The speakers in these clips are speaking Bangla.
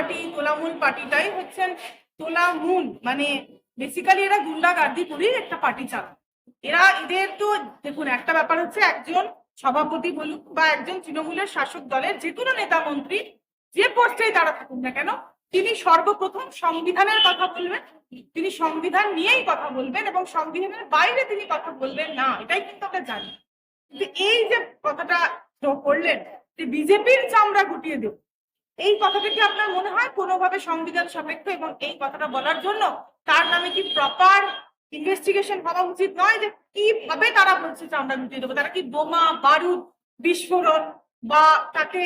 পার্টি, তোলামূল পার্টিটাই হচ্ছেন তোলামূল। মানে বেসিক্যালি এরা গুন্ডাগার্দি করেই একটা পার্টি চালায়। এরা, এদের তো, দেখুন, একটা ব্যাপার হচ্ছে একজন সভাপতি বলুক বা একজন তৃণমূলের শাসক দলের যে কোনো নেতা মন্ত্রী যে পোস্টেই তারা থাকুন না কেন, তিনি সর্বপ্রথম সংবিধানের কথা বলবেন, তিনি সংবিধান নিয়েই কথা বলবেন এবং সংবিধানের বাইরে তিনি কথা বলবেন না, এটাই কিন্তু আমরা জানি। এই যে কথাটা করলেন, যে বিজেপির চামড়া গুটিয়ে দেব এই কথাটা কি আপনার মনে হয় কোনোভাবে সংবিধান সাপেক্ষ এবং এই কথাটা বলার জন্য তার নামে কি প্রপার ইনভেস্টিগেশন হওয়া উচিত নয় যে কীভাবে তারা বলছে যে আমরা গুটিয়ে দেবো? তারা কি বোমা, বারুদ, বিস্ফোরণ বা তাকে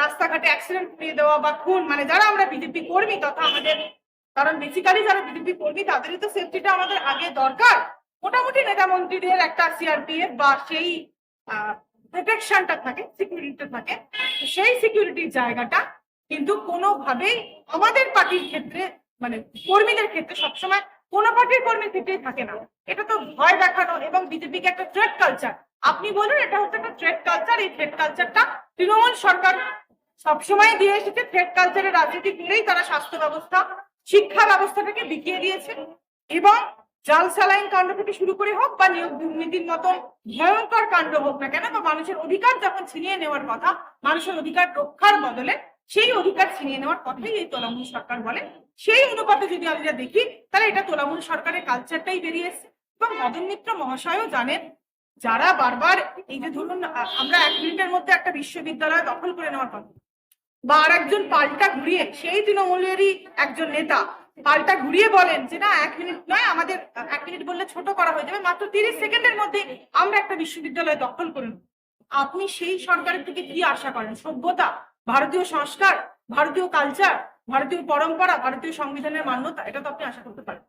রাস্তাঘাটে অ্যাক্সিডেন্ট করিয়ে দেওয়া বা খুন? মানে যারা আমরা বিজেপি কর্মী তথা আমাদের, কারণ বেসিক্যালি যারা বিজেপি কর্মী তাদেরই তো সেফটিটা আমাদের আগে দরকার। মোটামুটি নেতা মন্ত্রীদের একটা সিআরপিএফ বা সেই প্রোটেকশনটা থাকে সিকিউরিটিটা থাকে। সেই সিকিউরিটির জায়গাটা কিন্তু কোনোভাবেই আমাদের পার্টির ক্ষেত্রে মানে কর্মীদের ক্ষেত্রে সবসময় কোনো পার্টির কর্মীর ক্ষেত্রেই থাকে না। এটা তো ভয় দেখানো এবং বিজেপিকে একটা থ্রেট কালচার আপনি বলুন, এটা হচ্ছে একটা থ্রেট কালচার এই থ্রেট কালচারটা তৃণমূল সরকার সবসময় দিয়ে এসেছে। থ্রেট কালচারের রাজনীতি করেই তারা স্বাস্থ্য ব্যবস্থা, শিক্ষা ব্যবস্থাটাকে বিকিয়ে দিয়েছে এবং জাল স্যালাইন কাণ্ড থেকে শুরু করে হোক বা নিয়োগ দুর্নীতির মতন ভয়ঙ্কর কাণ্ড হোক না কেন, বা মানুষের অধিকার যখন ছিনিয়ে নেওয়ার কথা, মানুষের অধিকার রক্ষার বদলে সেই অধিকার ছিনিয়ে নেওয়ার কথাই এই তৃণমূল সরকার বলে। সেই অনুপাতে যদি আমরা দেখি, তাহলে এটা তৃণমূল সরকারের কালচারটাই বেরিয়ে এবং মদন মিত্র মহাশয়ও জানেন, যারা বারবার এই যে ধরুন আমরা এক মিনিটের মধ্যে একটা বিশ্ববিদ্যালয় দখল করে নেওয়ার কথা, বা আর একজন পাল্টা ঘুরিয়ে, সেই তৃণমূলেরই একজন নেতা পাল্টা ঘুরিয়ে বলেন যে, না, এক মিনিট নয়, আমাদের, এক মিনিট বললে ছোট করা হয়ে যাবে, মাত্র তিরিশ সেকেন্ডের মধ্যে আমরা একটা বিশ্ববিদ্যালয় দখল করে আপনি সেই সরকারের থেকে কি আশা করেন? সভ্যতা? ভারতীয় সংস্কার ভারতীয় কালচার ভারতীয় পরম্পরা ভারতীয় সংবিধানের মান্যতা এটা তো আপনি আশা করতে পারেন।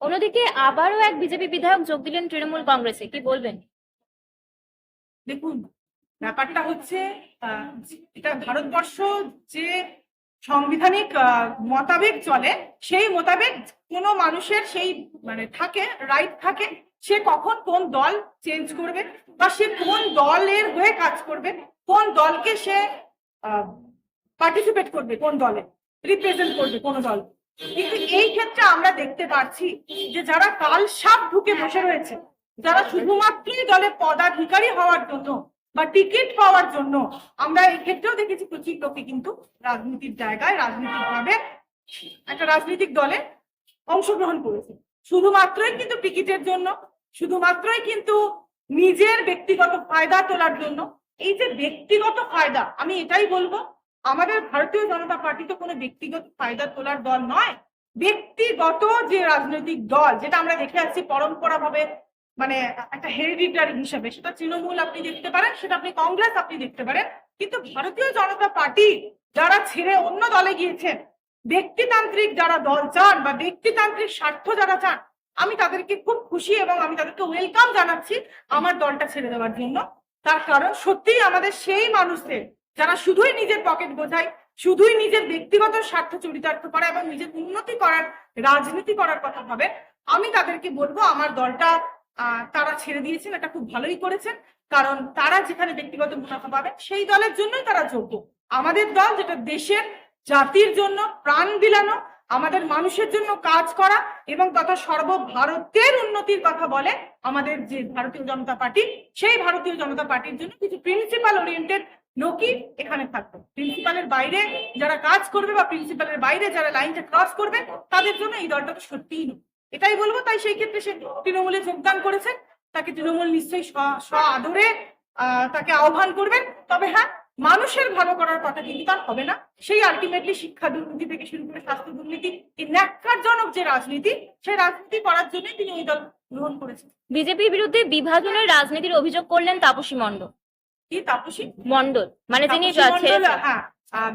অন্যদিকে আবারও এক বিজেপি বিধায়ক যোগ দিলেন তৃণমূল কংগ্রেসে কি বলবেন? দেখুন ব্যাপারটা হচ্ছে এটা ভারতবর্ষ যে সাংবিধানিক মোতাবেক চলে সেই মোতাবেক কোনো মানুষের সেই মানে থাকে রাইট থাকে সে কখন কোন দল চেঞ্জ করবে বা সে কোন দলের হয়ে কাজ করবে কোন দলকে সে পার্টিসিপেট করবে কোন দলে রিপ্রেজেন্ট করবে কোন দল। কিন্তু এই ক্ষেত্রে আমরা দেখতে পাচ্ছি যে যারা কাল সাপ ঢুকে বসে রয়েছে, যারা শুধুমাত্রই দলে পদাধিকারী হওয়ার জন্য বা টিকিট পাওয়ার জন্য, আমরা এই ক্ষেত্রেও দেখেছি প্রচুর লোকে কিন্তু রাজনীতির জায়গায় রাজনৈতিক ভাবে একটা রাজনৈতিক দলে অংশগ্রহণ করেছে। শুধুমাত্রই কিন্তু টিকিটের জন্য, শুধুমাত্রই কিন্তু নিজের ব্যক্তিগত ফায়দা তোলার জন্য এই যে ব্যক্তিগত ফায়দা, আমি এটাই বলব, আমাদের ভারতীয় জনতা পার্টি তো কোনো ব্যক্তিগত ফায়দা তোলার দল নয়। ব্যক্তিগত যে রাজনৈতিক দল, যেটা আমরা দেখে আসছি পরম্পরা ভাবে মানে একটা হেরিডিটারি হিসাবে, সেটা তৃণমূল আপনি দেখতে পারেন, সেটা আপনি কংগ্রেস আপনি দেখতে পারেন, কিন্তু ভারতীয় জনতা পার্টি যারা ছেড়ে অন্য দলে গিয়েছেন, ব্যক্তিতান্ত্রিক যারা দল চান বা ব্যক্তিতান্ত্রিক স্বার্থ যারা চান, আমি তাদেরকে খুব খুশি এবং আমি তাদেরকে ওয়েলকাম জানাচ্ছি আমার দলটা ছেড়ে দেওয়ার জন্য। তার কারণ সত্যিই আমাদের সেই মানুষদের যারা শুধুই নিজের পকেট বোঝায়, শুধুই নিজের ব্যক্তিগত স্বার্থ চরিতার্থ করা এবং নিজের উন্নতি করার, রাজনীতি করার কথা ভাবে, আমি তাদেরকে বলব আমার দলটা তারা ছেড়ে দিয়েছেন, এটা খুব ভালোই করেছেন। কারণ তারা যেখানে ব্যক্তিগত মুনাফা পাবেন সেই দলের জন্যই তারা যোগ্য। আমাদের দল যেটা দেশের, জাতির জন্য প্রাণ বিলানো আমাদের মানুষের জন্য কাজ করা এবং তথা সর্বভারতের উন্নতির কথা বলে আমাদের যে ভারতীয় জনতা পার্টি, সেই ভারতীয় জনতা পার্টির জন্য কিছু প্রিন্সিপাল ওরিয়েন্টেড লোকই এখানে থাকবে। প্রিন্সিপালের বাইরে যারা কাজ করবে বা প্রিন্সিপালের বাইরে যারা লাইনটা ক্রস করবে, তাদের জন্য এই দলটা তো সত্যিই নয়। এটাই বলব, তাই সেই ক্ষেত্রে সে তৃণমূলে যোগদান করেছেন। তাকে তৃণমূল নিশ্চয়ই স্ব- আদরে তাকে আহ্বান করবেন। তবে হ্যাঁ মানুষের ভালো করার কথা কিন্তু তার হবে না। সেই আলটিমেটলি শিক্ষা দুর্নীতি থেকে শুরু করে স্বাস্থ্য দুর্নীতি এই ন্যাক্কারজনক যে রাজনীতি সেই রাজনীতি করার জন্যই তিনি ওই দল গ্রহণ করেছেন। বিজেপির বিরুদ্ধে বিভাজনের রাজনীতির অভিযোগ করলেন তাপসী মণ্ডল। কি? তাপসী? মণ্ডল। মানে তাপসী হ্যাঁ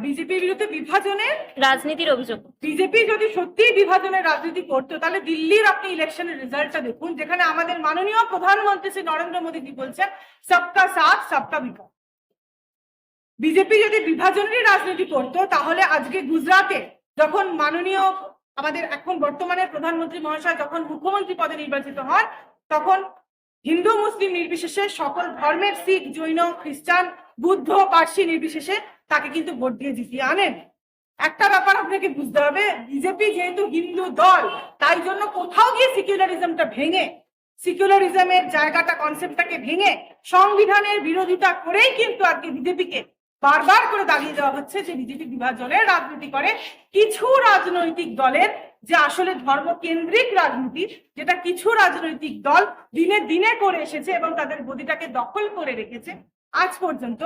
বিজেপির বিরুদ্ধে বিভাজনের রাজনীতির অভিযোগ। বিজেপি যদি সত্যিই বিভাজনের রাজনীতি করতো তাহলে দিল্লির আপনি ইলেকশনের রেজাল্টটা দেখুন যেখানে আমাদের মাননীয় প্রধানমন্ত্রী শ্রী নরেন্দ্র মোদীজি বলছেন সবকা সাথ সবকা বিকাশ। বিজেপি যদি বিভাজনেরই রাজনীতি করতো, তাহলে আজকে গুজরাটে যখন মাননীয় আমাদের এখন বর্তমানে প্রধানমন্ত্রী মহাশয় যখন মুখ্যমন্ত্রী পদে নির্বাচিত হন, তখন হিন্দু, মুসলিম নির্বিশেষে, সকল ধর্মের শিখ, জৈন, খ্রিস্টান, বুদ্ধ, পার্সি নির্বিশেষে তাকে কিন্তু ভোট দিয়ে জিতিয়ে আনেন। একটা ব্যাপার আপনাকে বুঝতে হবে, বিজেপি যেহেতু হিন্দু দল, তাই জন্য কোথাও গিয়ে সিকিউলারিজমটা ভেঙে সিকিউলারিজমের জায়গাটা কনসেপ্টটাকে ভেঙে সংবিধানের বিরোধিতা করেই কিন্তু আজকে বিজেপিকে বারবার করে দাঁড়িয়ে দেওয়া হচ্ছে যে বিজেপি বিভাজনের রাজনীতি করে কিছু রাজনৈতিক দলের যে আসলে ধর্ম কেন্দ্রিক রাজনীতি, যেটা কিছু রাজনৈতিক দল দিনে দিনে করে এসেছে এবং তাদের গদিটাকে দখল করে রেখেছে, আজ পর্যন্ত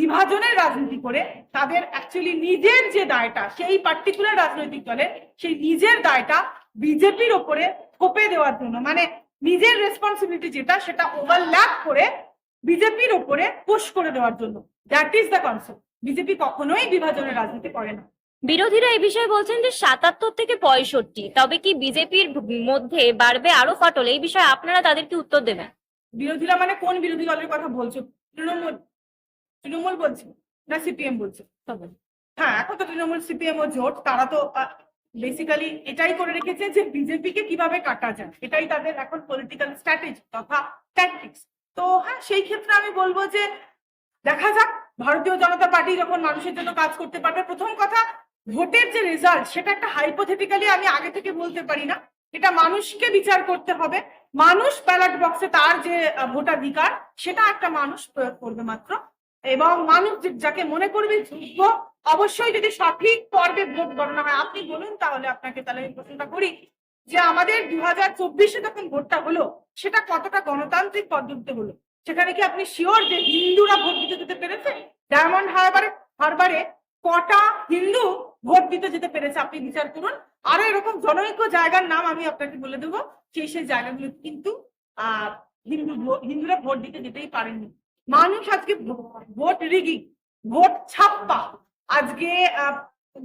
বিভাজনের রাজনীতি করে তাদের অ্যাকচুয়ালি নিজের যে দায়টা, সেই পার্টিকুলার রাজনৈতিক দলের সেই নিজের দায়টা বিজেপির ওপরে থোপে দেওয়ার জন্য মানে নিজের রেসপন্সিবিলিটি যেটা, সেটা ওভারল্যাপ করে বিজেপির ওপরে পুশ করে দেওয়ার জন্য। That is the concept BJP কখনোই বিভাজনের রাজনীতি করে না। বিরোধীরা এই বিষয়ে বলছেন যে সাতাত্তর থেকে পঁয়ষট্টি তবে কি বিজেপির মধ্যে বাড়বে আরও ফাটল? এই বিষয়ে আপনারা তাদেরকে উত্তর দেবেন। বিরোধীরা মানে কোন বিরোধী দলের কথা বলছো? তৃণমূল। তৃণমূল বলছে না সিপিএম বলছে? হ্যাঁ এখন তো তৃণমূল সিপিএম ও জোট। তারা তো বেসিক্যালি এটাই করে রেখেছে যে বিজেপিকে কীভাবে কাটা যায়। এটাই তাদের এখন পলিটিক্যাল স্ট্র্যাটেজি তথা ট্যাকটিক্স তো হ্যাঁ সেই ক্ষেত্রে আমি বলব যে দেখা যাক, ভারতীয় জনতা পার্টি যখন মানুষের জন্য কাজ করতে পারবে, প্রথম কথা, ভোটের যে রেজাল্ট সেটা একটা হাইপোথেটিক্যালি আমি আগে থেকে বলতে পারি না। এটা মানুষকে বিচার করতে হবে। মানুষ ব্যালট বক্সে তার যে ভোটাধিকার, সেটা একটা মানুষ প্রয়োগ করবে মাত্র। এবং মানুষ যাকে মনে করবে যোগ্য অবশ্যই যদি সঠিক পর্বে ভোট গণনা হয়, আপনি বলুন তাহলে আপনাকে তাহলে আমি প্রশ্নটা করি যে আমাদের দু হাজার চব্বিশে যখন ভোটটা হলো, সেটা কতটা গণতান্ত্রিক পদ্ধতিতে হলো? সেখানে কি আপনি শিওর যে হিন্দুরা ভোট দিতে যেতে পেরেছে? ডায়মন্ড হারবারে হারবারে কটা হিন্দু ভোট দিতে যেতে পেরেছে? আপনি বিচার করুন। আরও এরকম জনৈক জায়গার নাম আমি আপনাকে বলে দেবো। সেই সেই জায়গাগুলো কিন্তু হিন্দু হিন্দুরা ভোট দিতে যেতেই পারেননি। মানুষ আজকে ভোট রিগিং, ভোট ছাপ্পা। আজকে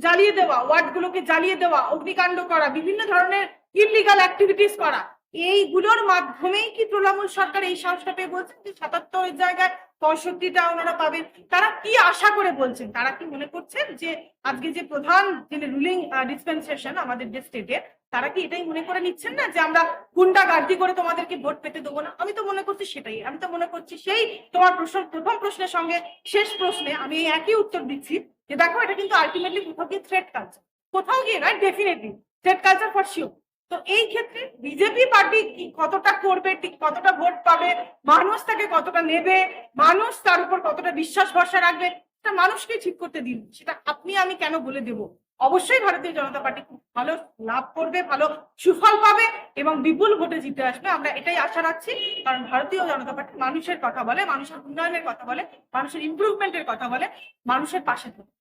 জ্বালিয়ে দেওয়া ওয়ার্ড গুলোকে জ্বালিয়ে দেওয়া, অগ্নিকাণ্ড করা, বিভিন্ন ধরনের ইলিগাল অ্যাক্টিভিটিস করা। এইগুলোর মাধ্যমেই কি তৃণমূল সরকার এই সাহসটা পেয়ে বলছেন যে সাতাত্তরের জায়গায় পঁয়ষট্টিটা ওনারা পাবেন? তারা কি আশা করে বলছেন? তারা কি মনে করছেন যে আজকে যে প্রধান যিনি রুলিং ডিসপেন্সেশন আমাদের যে স্টেটে তারা কি এটাই মনে করে নিচ্ছেন না যে আমরা গুন্ডা গার্দি করে তোমাদেরকে ভোট পেতে দেবো না? আমি তো মনে করছি সেটাই। আমি তো মনে করছি সেই তোমার প্রশ্ন প্রথম প্রশ্নের সঙ্গে শেষ প্রশ্নে আমি একই উত্তর দিচ্ছি যে দেখো, এটা কিন্তু আলটিমেটলি কোথাও গিয়ে থ্রেট কালচার কোথাও গিয়ে নয় definitely threat culture for sure তো এই ক্ষেত্রে বিজেপি পার্টি কি কতটা করবে, ঠিক কতটা ভোট পাবে, মানুষ তাকে কতটা নেবে, মানুষ তার উপর কতটা বিশ্বাস ভরসা রাখবে, সেটা মানুষকে ঠিক করতে দিন। সেটা আপনি, আমি কেন বলে দেব? অবশ্যই ভারতীয় জনতা পার্টি খুব ভালো লাভ করবে, ভালো সুফল পাবে এবং বিপুল ভোটে জিতে আসবে। আমরা এটাই আশা রাখছি, কারণ ভারতীয় জনতা পার্টি মানুষের কথা বলে, মানুষের উন্নয়নের কথা বলে, মানুষের ইমপ্রুভমেন্টের কথা বলে, মানুষের পাশে থাকে